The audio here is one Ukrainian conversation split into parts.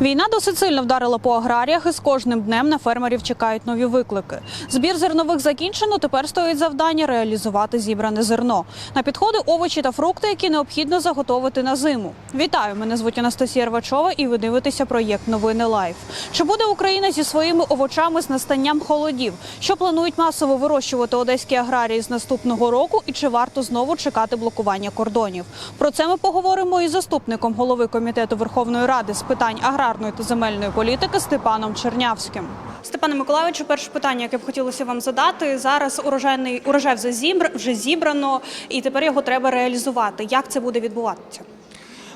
Війна досить сильно вдарила по аграріях, і з кожним днем на фермерів чекають нові виклики. Збір зернових закінчено. Тепер стоїть завдання реалізувати зібране зерно. На підходи овочі та фрукти, які необхідно заготовити на зиму. Вітаю! Мене звуть Анастасія Рвачова, і ви дивитеся проєкт Новини Лайф. Чи буде Україна зі своїми овочами з настанням холодів? Що планують масово вирощувати одеські аграрії з наступного року? І чи варто знову чекати блокування кордонів? Про це ми поговоримо із заступником голови комітету Верховної Ради з питань аграрної та земельної політики Степаном Чернявським. Степане Миколайовичу, перше питання, яке б хотілося вам задати зараз. Урожайний урожай вже зібр вже зібрано, і тепер його треба реалізувати. Як це буде відбуватися?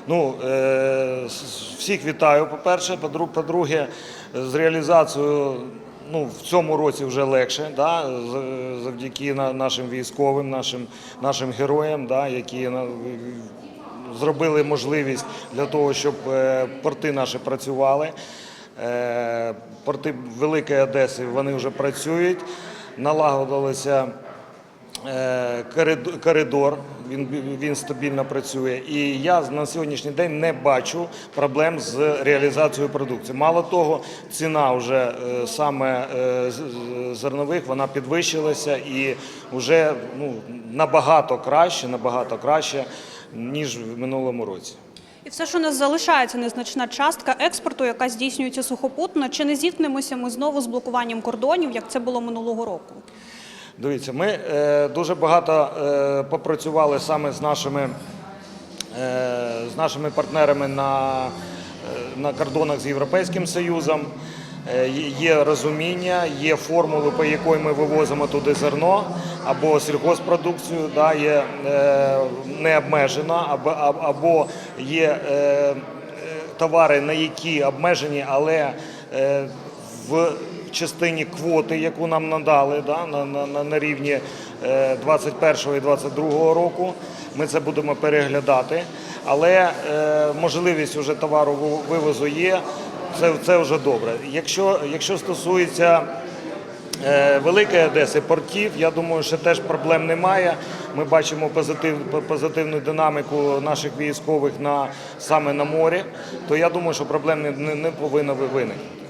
Ну, е, всіх вітаю, по-перше. По-дру- По-друге, з реалізацією ну, в цьому році вже легше, да, завдяки на- нашим військовим, нашим, нашим героям, да, які зробили можливість для того, щоб е, порти наші працювали. Е, Порти Великої Одеси вони вже працюють, налагодилися коридор, він, він стабільно працює. І я на сьогоднішній день не бачу проблем з реалізацією продукції. Мало того, ціна вже е, саме е, зернових вона підвищилася і вже ну, набагато краще, набагато краще, ніж в минулому році. І все, що у нас залишається незначна частка експорту, яка здійснюється сухопутно, чи не зіткнемося ми знову з блокуванням кордонів, як це було минулого року? Дивіться, ми е, дуже багато е, попрацювали саме з нашими, е, з нашими партнерами на, на кордонах з Європейським Союзом. Є- розуміння, є формули, по якої ми вивозимо туди зерно або сільгоспродукцію, да, є е, не обмежена, або, або- є е, товари, на які обмежені, але е, в частині квоти, яку нам надали да, на, на, на- рівні е, 21 і 22 року. Ми це будемо переглядати. Але е, можливість вже товару вивозу є. Це, це вже добре. Якщо, якщо стосується е, Великої Одеси, портів, я думаю, що теж проблем немає. Ми бачимо позитив, позитивну динаміку наших військових на, саме на морі, то я думаю, що проблем не, не, не повинно виникнути.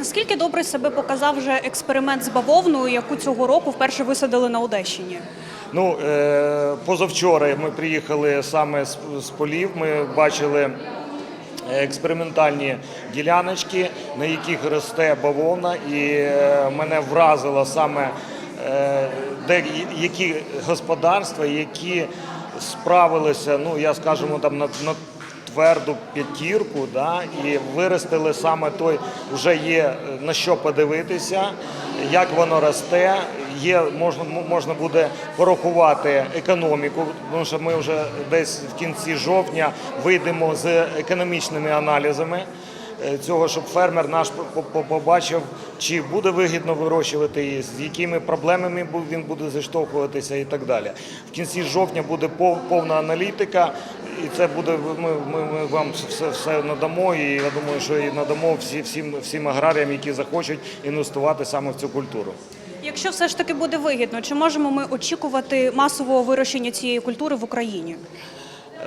Наскільки добре себе показав вже експеримент з бавовною, яку цього року вперше висадили на Одещині? Ну, е, позавчора ми приїхали саме з, полів. Ми бачили експериментальні діляночки, на яких росте бавовна, і е, мене вразило саме е, де які господарства, які справилися, ну я скажімо, там на, на тверду п'ятірку, да, і виростили саме той, вже є е, на що подивитися, як воно росте. Є можна можна буде порахувати економіку, тому що ми вже десь в кінці жовтня вийдемо з економічними аналізами е, цього, щоб фермер наш по- по- побачив, чи буде вигідно вирощувати її, з якими проблемами він буде зіштовхуватися і так далі. В кінці жовтня буде повна аналітика, і це буде ми, ми, ми вам все, все надамо. І я думаю, що і надамо всі, всім, всім аграріям, які захочуть інвестувати саме в цю культуру. Якщо все ж таки буде вигідно, чи можемо ми очікувати масового вирощення цієї культури в Україні?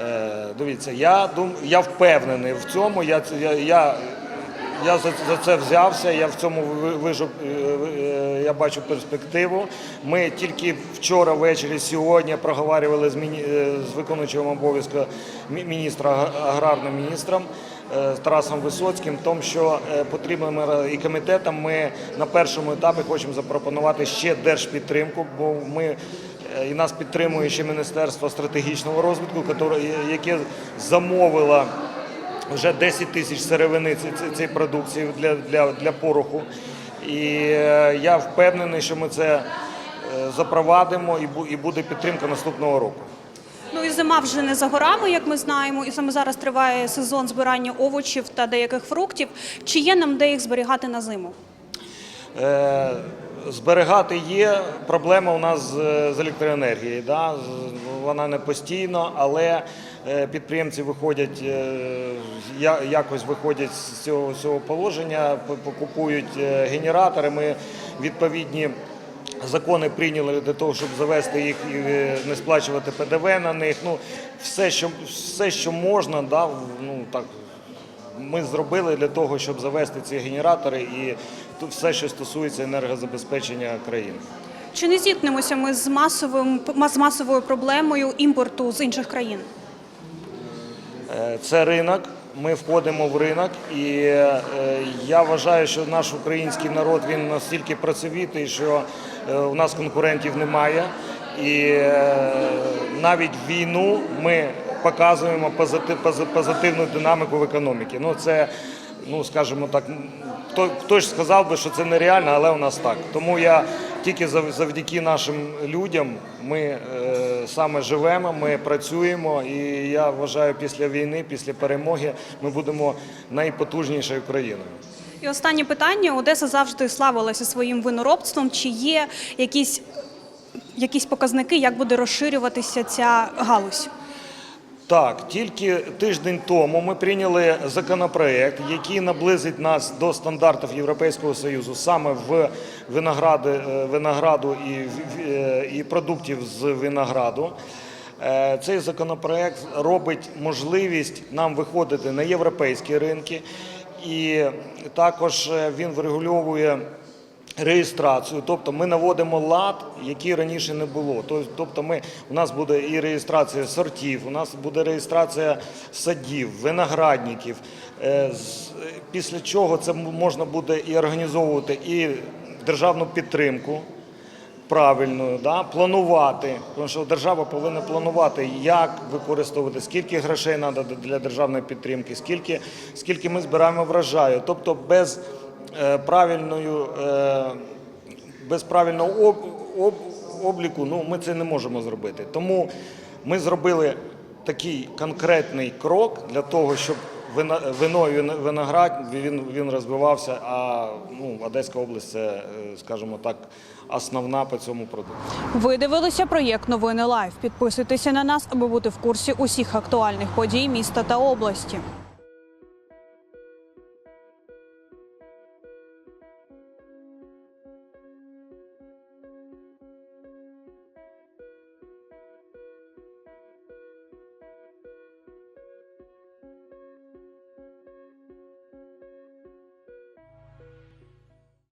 Е, Дивіться, я дум, я впевнений в цьому. Я я, я, я за, це взявся. Я в цьому вижу, е, е, я бачу перспективу. Ми тільки вчора ввечері, сьогодні проговорювали з, е, з виконуючим обов'язку міністра аграрним міністром. Тарасом Висоцьким, тому що потрібно і комітетам ми на першому етапі хочемо запропонувати ще держпідтримку, бо ми і нас підтримує ще Міністерство стратегічного розвитку, яке замовило вже 10 тисяч сировини ці- ці- цієї продукції для, для, для пороху. І е, я впевнений, що ми це е, запровадимо і і буде підтримка наступного року. Ну і зима вже не за горами, як ми знаємо, і саме зараз триває сезон збирання овочів та деяких фруктів. Чи є нам де їх зберігати на зиму? Е, Зберігати є. Проблема у нас з електроенергією. Да? Вона не постійно, але е, підприємці виходять, е, якось виходять з цього, цього положення, покупують е, генератори. Ми відповідні закони прийняли для того, щоб завести їх і не сплачувати ПДВ на них. Ну, все, що, все, що можна, да, ну, так, ми зробили для того, щоб завести ці генератори і все, що стосується енергозабезпечення країни. Чи не зіткнемося ми з масовим з масовою проблемою імпорту з інших країн? Е, Це ринок. Ми входимо в ринок, і е, я вважаю, що наш український народ він настільки працьовитий, що е, у нас конкурентів немає. І навіть війну ми показуємо позитив, позитивну динаміку в економіці. Ну це, ну скажімо так, хто, хтось сказав би, що це нереально, але у нас так. Тому я тільки завдяки нашим людям ми е, саме живемо, ми працюємо, і я вважаю, після війни, після перемоги, ми будемо найпотужнішою країною. І останнє питання: Одеса завжди славилася своїм виноробством. Чи є якісь, якісь показники, як буде розширюватися ця галузь? Так, тільки тиждень тому ми прийняли законопроект, який наблизить нас до стандартів Європейського Союзу саме в виногради, е, винограду і, е, і продуктів з винограду. Е, Цей законопроект робить можливість нам виходити на європейські ринки, і також він врегульовує реєстрацію, тобто ми наводимо лад, який раніше не було. Тобто, ми у нас буде і реєстрація сортів, у нас буде реєстрація садів, виноградників. Е, Після чого це можна буде і організовувати і державну підтримку. Правильною, да? планувати, тому що держава повинна планувати, як використовувати, скільки грошей треба для державної підтримки, скільки, скільки ми збираємо врожаю. Тобто без е, правильної, е, без правильного об, об, обліку ну, ми це не можемо зробити. Тому ми зробили такий конкретний крок для того, щоб вино, вино і виноград він, він розвивався, а ну, Одеська область це, е, скажімо так, основна по цьому продукту. Ви дивилися проєкт Новини Лайв. Підписуйтеся на нас, аби бути в курсі усіх актуальних подій міста та області.